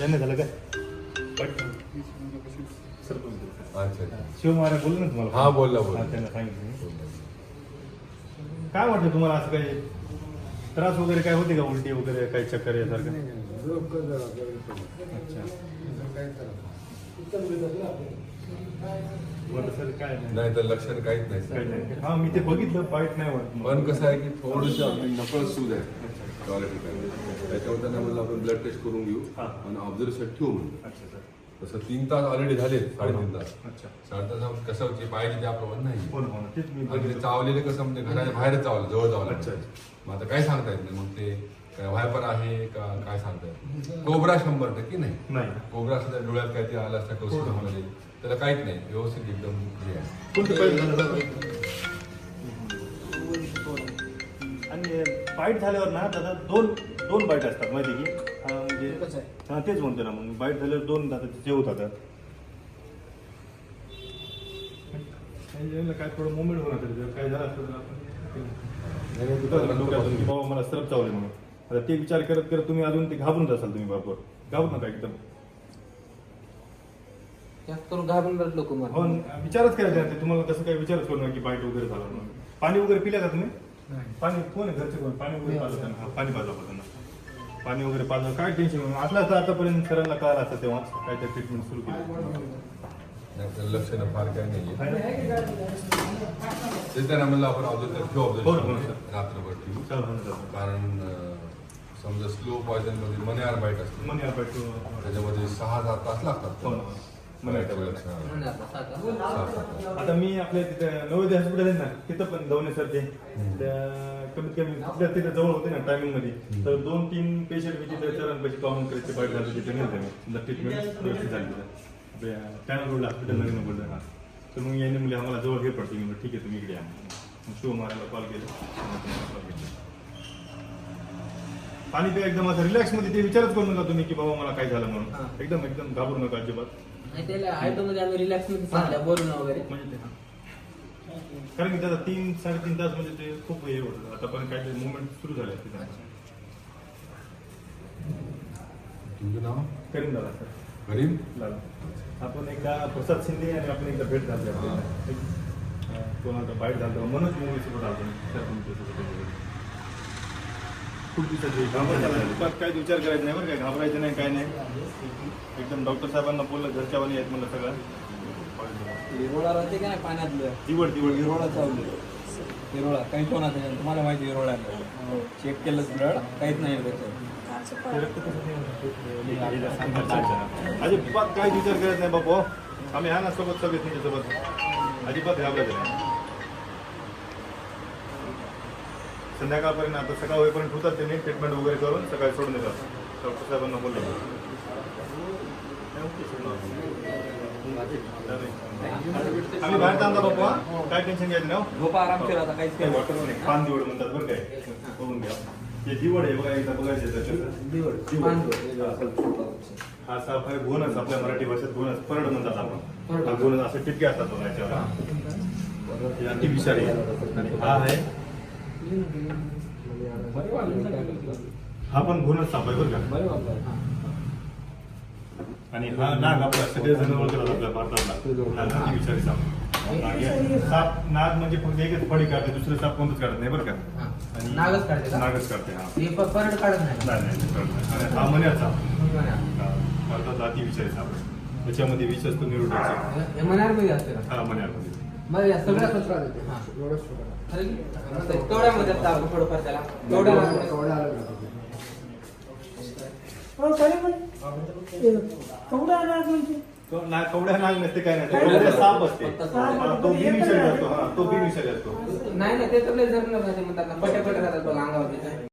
यांना झालं काय? सरपंच. अच्छा अच्छा. शिव महाराज बोलले ना तुम्हाला? हा, बोलला, बोलला. हा, त्यांना सांगितलं. काय वाटतं तुम्हाला असं काही? त्रास वगैरे काय होते का उलटी वगैरे काही चक्कर यासारखं? अच्छा. नाही. नाही तर लक्षण काहीच काही नाही. हा मी ते बघितलं वाईट नाही वाटत. पण कसं आहे की थोडीशी आपली नकळ सूज आहे टॉयलेट त्याच्यावर त्यांना म्हणलं आपण ब्लड टेस्ट करून घेऊ. हा. आणि ऑब्झर्वेशन ठेवू सर तसं तीन तास ऑलरेडी झाले साडेतीन तास. अच्छा. साडेतास कसं होते पाहिजे त्याप्रमाणे नाही. हो ना हो आणि ते बघितलं. चावलेले कसं म्हणजे घराच्या बाहेरच चावलं जवळ चावलं. अच्छा. मग आता काय सांगता येत नाही. मग ते काय व्हायपर आहे का काय सांगता येत. कोबरा शंभर टक्के नाही. नाही. कोबरा असं डोळ्यात काय ते आलं असतं हो. त्याला काहीच नाही व्यवस्थित एकदम हे आहे? आणि बाईट झाल्यावर ना दादा दोन दोन बाईट असतात माहिती आहे की? हा, म्हणजे हा तेच म्हणतो ना मग. बाईट झाल्यावर दोन दादा जे होतात काय थोडं मुवमेंट होणार तरी काय झालं असतं तर आपण डोक्यातून की बाबा मला सरप चावले म्हणून. आता ते विचार करत करत तुम्ही अजून ते घाबरून असाल तुम्ही बरोबर घाबरू नका एकदम. जास्त करून घाबरून रडलो कुमार हो न- विचारच करायचा नाही. तुम्हाला कसं काही विचारच करू नका की बाईट वगैरे झाला म्हणून. पाणी वगैरे पिलं का तुम्ही? पाणी कोण आहे घरचे कोण? पाणी वगैरे पाजलं त्यांना. हा, पाणी पाजलं आपण त्यांना. पाणी वगैरे पाजलं. काय टेन्शन असलं असतं आतापर्यंत सरांना कळालं असतं तेव्हा? काय त्या ट्रीटमेंट सुरू केली? नाही तर लक्षणं फार काही नाही ते त्यांना म्हणलं आपण ऑब्झर्वेशन ठेवू हो, हो, ऑब्झर्वेशन सर. रात्रभर ठेवू. चल हो ना, चल. कारण अं, समजा स्लो पॉयझनमध्ये मन्यार बाईट असते. मनी आपण ठेवू. त्याच्यामध्ये सहा सात तास लागतात. हो ना. आता मी आपल्या तिथे नवोदय हॉस्पिटल आहे ना तिथं पण जाऊन सर ते. त्या कमीत कमी आपल्या तिथे जवळ होते ना टायमिंगमध्ये. तर दोन तीन पेशंट मी तिथे सरांपाशी पाहून करायचे बाईट झाले तिथे समजा ट्रीटमेंट व्यवस्थित झाली तिथं आपल्या टॅनर रोडला हॉस्पिटल नवीन बोललं हा तर मग याने मुले आम्हाला जवळ हे पडते. मी ठीक आहे तुम्ही इकडे या. मग शिव मारायला कॉल. केला. आणि ते एकदम असं रिलॅक्समध्ये ते विचारच करू नका तुम्ही की बाबा मला काय झालं. म्हणून. एकदम एकदम घाबरू नका अजिबात. नाही त्याला आयटो मध्ये आम्ही रिलॅक्समध्ये सांगल्या बोलून वगैरे. म्हणजे ते हा. कारण की त्याचा तीन साडेतीन तास म्हणजे ते खूप हे होतं. आतापर्यंत काहीतरी मुवमेंट सुरू झाले तिथे तुमचं नाव? करीम दादा सर. करीम लाला. आपण एकदा प्रसाद शिंदे आणि आपण एकदा भेट झाली आपल्याला. एक, अं, बाईट झालं मनोज मूवी सोबत आलो सर तुमच्यासोबत. खूप दिवसाची घाबरायचं काय विचार करायचा नाही बरं काय घाबरायचं नाही काय नाही. एकदम डॉक्टर साहेबांना बोललं घरच्या वाणी आहेत म्हणलं सगळं. हिरोळा राहते का नाही पाण्यातलं? दिवड दिवड हिरोळा चावलं. हिरोळा काहीच होणार नाही. तुम्हाला माहिती हिरोळा चेक केलंच ब्लड काहीच नाही त्याच्यात. अजिबात काय विचार करत नाही बापू. आम्ही हा ना सोबत सगळे तुमच्यासोबत. अजिबात घाबरायचं नाही. संध्याकाळपर्यंत आता सकाळ होईपर्यंत होतात त्यांनी ट्रीटमेंट वगैरे करून सकाळी सोडून देतात डॉक्टर साहेबांना बोललो आम्ही बाहेर थांबता बापू हा? काय टेन्शन घ्यायचं नाही हो. झोपा आराम केला आता काहीच काय केलं वाटत नाही. पान दिवड म्हणतात बरं काय बघून घ्या हे दिवड आहे बघा एकदा बघायचं आहे त्याच्यात. दिवड. हा साप आहे घोणस आपल्या मराठी भाषेत घोणस परड म्हणतात आपण. हा घोणस असे टिपके असतात बघा याच्यावर. आणि हा आहे हा पण घोणस साप आहे बरं का आणि हा नाग आपला सगळे जण ओळखतात आपल्या भारतातला. हा अति विषारी साप. साप नाग म्हणजे फक्त एकच फडी काढते दुसरं साप कोणतंच काढत नाही बरं का? हा. आणि नागच काढते का? नागच काढते हा. हे प- परत काढत नाही. नाही नाही ते कळत नाही. आणि हा मन्याचा साप. हे हा, भारतात अति विषारी साप आहे. त्याच्यामध्ये विष असतो निरोधाचा हे मनारमध्ये असते का? हा मन्यामध्ये या सगळ्या हा. तेवढ्यामध्ये आपण थोडंफार त्याला तेवढ्या हो, खरं म्हणे. केवढा आवाज म्हणते? तो ना कवड्या नाग नसते काय नाही कवड्या साप असते. हा, तो बी असतो हा तो बी नाही नाही ते तर लय जर राहते म्हणतात ना पटे पटे राहतात बघ अंगावर.